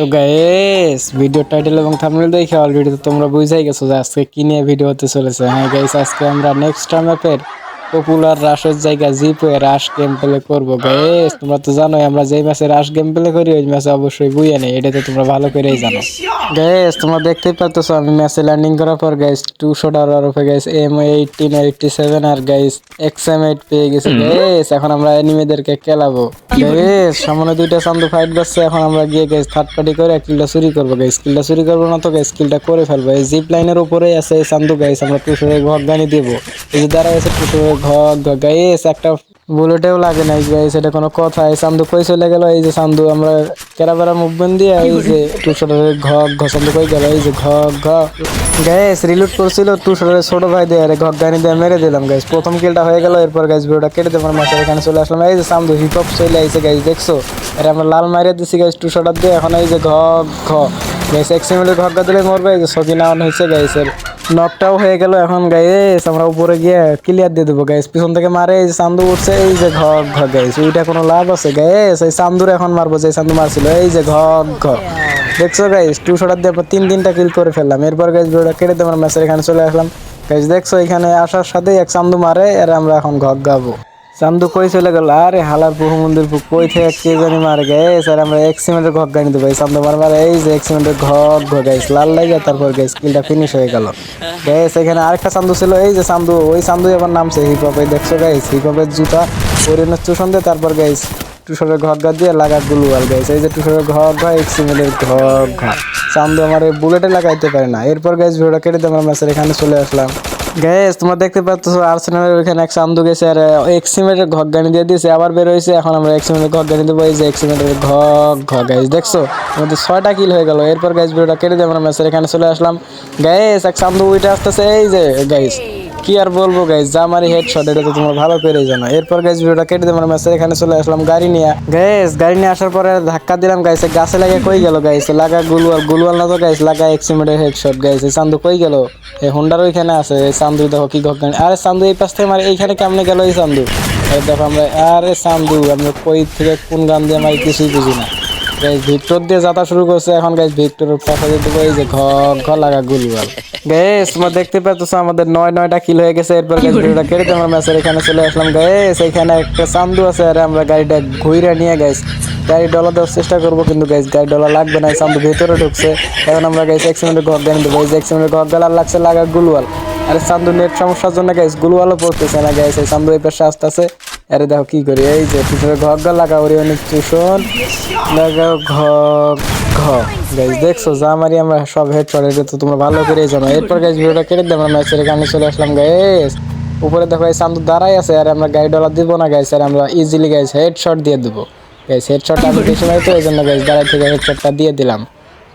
তো guys video title এবং thumbnail দেখে অলরেডি তো তোমরা বুঝাই গেছো যে আজকে কি নিয়ে ভিডিও হতে চলেছে। হ্যাঁ গাইস আজকে আমরা নেক্সট ম্যাপের পপুলার রাশের জায়গা জিপে রাশ গেম প্লে করব গাইস তোমরা তো জানোই আমরা যেই ম্যাচে রাশ গেম প্লে করি ওই ম্যাচে অবশ্যই বুঝে নেই। এটা তো তোমরা ভালো করেই জানো। গাইস তোমরা দেখতেই পাচ্ছ আমি ম্যাচে ল্যান্ডিং করার পর গাইস টুশো ডালার উপরে guys M eighteen eighty seven আর গাইস এক্স এম এইট পেয়ে গেছি। গাইস এখন আমরা এনিমেদেরকে খেলাবো। গাইস সামনে দুইটা চান্দু ফাইট করছে এখন আমরা গিয়ে গাইস থার্ড পার্টি করে কিলটা চুরি করব গাইস কিলটা চুরি করব না তো গাইস কিলটা করে ফেলব। এই জিপ লাইনের উপরেই আছে এই চান্দু গাইস আমরা টুসুরে ঘর গানি দেবো। এই যে দাঁড়ায় আছে টুসুরে ঘর গাইস একটা বুলেটেও লাগে নাই গাইস এটা কোনো কথা। এই চান্দু কই চলে গেল? এই যে চান্দু আমরা কেরাবেরা মুভমেন্ট দিয়ে এই যে টুসুরের ঘর ঘর চান্দু কই গেল? এই যে ঘর ঘর গাইস রিলুট করছিল টুসুরের ছোট ভাই দিয়ে, আরে ঘর গানি দিয়ে মেরে দিলাম গাইস প্রথম কিলটা হয়ে গেল, এরপর গাইস ভিডিওটা কেটে দেবো মাসের এখানে চলে আসলাম। এই যে চান্দু হিপ হপ চলে আইছে গাইস দেখছ? এটা আমরা লাল মারিয়ে দিছি গাইস টুসুরটা দিয়ে। এখন এই যে ঘ ঘ। গাইস এক সিমিলের ঘর দিলে মরবে, এই যে সকিনা অন হয়েছে গাইসের নকটাও হয়ে গেল এখন গাইস আমরা উপরে গিয়ে ক্লিয়ার দিয়ে দেবো গাইস পিছন থেকে মারে, এই যে চান্দু উঠছে, এই যে ঘক ঘ গাইস ওইটা কোনো লাভ আছে গাইস এই চান্দুর এখন মারবো, যে চান্দু মারছিল, এই যে ঘ ঘ দেখছ গাইস টু শটার দিয়ে তিন তিনটা কিল করে ফেললাম। এরপর গাইস ভিডিওটা কেটে দেবো ম্যাচের এখানে চলে আসলাম। গাইস দেখছ, এখানে আসার সাথেই এক চান্দু মারে, আর আমরা এখন ঘ গাবো। চান্দু কই চলে গেল? আরে হালার বহু মন্দির কই থেকে কে জানি মার গাইস আর আমরা এক সিমেন্টের ঘর গানি দেবো চান্দু মার মারে, এই যে এক সিমেন্টের ঘর ঘর গাইস। লাল লাগে তারপর গাইস কিলটা ফিনিশ হয়ে গেল। গাইস, এখানে আরেকটা চান্দু ছিল। এই যে চান্দু, ওই চান্দু এবার নামছে হিপ হপে দেখছ গাইস হিপ হপের জুতা ওরিয়নের চুষণ দিয়ে তারপর গাইস টুসরের ঘর ঘর দিয়ে লাগা গুলু আর গাইস। এই যে টুসরের ঘর ঘর এক সিমেন্টের ঘর ঘর চান্দু আমার বুলেটে লাগাইতে পারে না। এরপর গাইস ভিডিওটা কেটে দেবো আমরা। ম্যাচের এখানে চলে আসলাম। গ্যাস তোমরা দেখতে পাচ্ছ আর্সেনালের ওইখানে এক চান্দু গেছে, আর এক্সিমেন্টের ঘর গানি দিয়ে দিয়েছে, আবার বের এখন আমরা এক্সিমেন্টের ঘর গানি দেবো, এই যে এক্সিমেটের ঘর ঘ গাইস দেখছ? আমাদের ছয়টা কিল হয়ে গেল। এরপর গ্যাস ভিডিওটা কেটে দিয়ে আমরা ম্যাচের এখানে চলে আসলাম। গ্যাস এক চান্দু উইটা আসতেছে, এই যে গাইস কি আর বলব গাইস যা মারি হেড শট এটা তো তোমরা ভালো করেই জানো। এরপর গাইস ভিডিওটা কেটে আমরা ম্যাচের এখানে চলে আসলাম, গাড়ি নিয়ে। গাইস গাড়ি নিয়ে আসার পরে ধাক্কা দিলাম গাইস গাছে লাগে কই গেল গাইস লাগা গুলওয়াল গুলওয়াল না তো গাইস লাগা এক্সিমেন্টের হেড শট গাইস এই চান্দু কই গেল? এই হোন্ডার ওইখানে আছে চান্দু, দেখো কি ঘটনা আরে চান্দু, এই পাশ থেকে মারে, এইখানে কেমনে গেল এই চান্দু? দেখো আমরা আরে চান্দু, আমরা কই থেকে কোন গান দিয়ে মারি কিছুই বুঝি না। গাইস ভিক্টর দিয়ে যাতা শুরু করছে। এখন গাইস ভিক্টরের পাশে দেবো, এই যে ঘ ঘ লাগা গুলওয়াল গাইস তোমরা দেখতে পাচ্ছ আমাদের নয় নয়টা কিল হয়ে গেছে। এরপর গাইস ভিডিওটা কেটে আমরা ম্যাচের এখানে চলে আসলাম। গাইস এখানে একটা চান্দু আছে, আরে আমরা গাড়িটা ঘুরে নিয়ে গাইস গাড়ি ডলা দেওয়ার চেষ্টা করব, কিন্তু গাইস গাড়ি ডলা লাগবে না চান্দু ভেতরে ঢুকছে। এখন আমরা গাইস এক মিনিটের ঘর গান দেবো এই যে এক মিনিটের ঘর গালার লাগছে লাগা গুলওয়াল আরে চান্দু নেট সমস্যার জন্য গাইস গুলওয়ালও পড়তেছে না গাইস এই চান্দু এই পাশে আছে আরে দেখো কি করি, এই যে পিছনে ঘর গা লাগা ওরি অনেক টিউশন লাগাও ঘ ঘ গাইস দেখছ, যা মারি আমরা সব হেড এটা তো তোমরা ভালো করে জানো। এরপর গাইস ভিডিওটা কেটে দিয়ে আমরা ম্যাচের গানে চলে আসলাম গাইস উপরে দেখো, এই চান্দু দাঁড়াই আছে, আর আমরা গাড়ি ডলার দিব না গাইস আর আমরা ইজিলি গাইস হেড শট দিয়ে দেবো। গাইস হেড শট আমি বেশি মারি তো এই জন্য গাইস দাঁড়াই থেকে হেড শটটা দিয়ে দিলাম।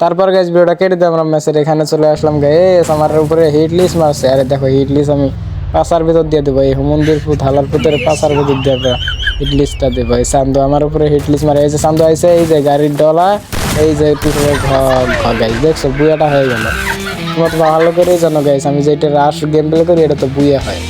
তারপর গাইস ভিডিওটা কেটে দিয়ে আমরা ম্যাচের এখানে চলে আসলাম গাইস আমার উপরে হিট লিস্ট মারছে, আরে দেখো হিট লিস্ট আমি পাশার ভিতর দিয়ে দেবো, এই মন্দির ফুট হালার ভিতরে পাশার ভিতর দিয়ে দেবো হিটলিস্টটা দেবো। এই চান্দু আমার উপরে হিটলিস্ট মারে, এই যে চান্দু আইসে এই যে গাড়ির ডলা, এই যে পিছনে ঘর গাইস দেখছ বুয়াটা হয়ে গেল। তোমার ভালো করেই জানো গাইস আমি যেটা রাশ গেম প্লে করি, এটা তো বুয়া হয়।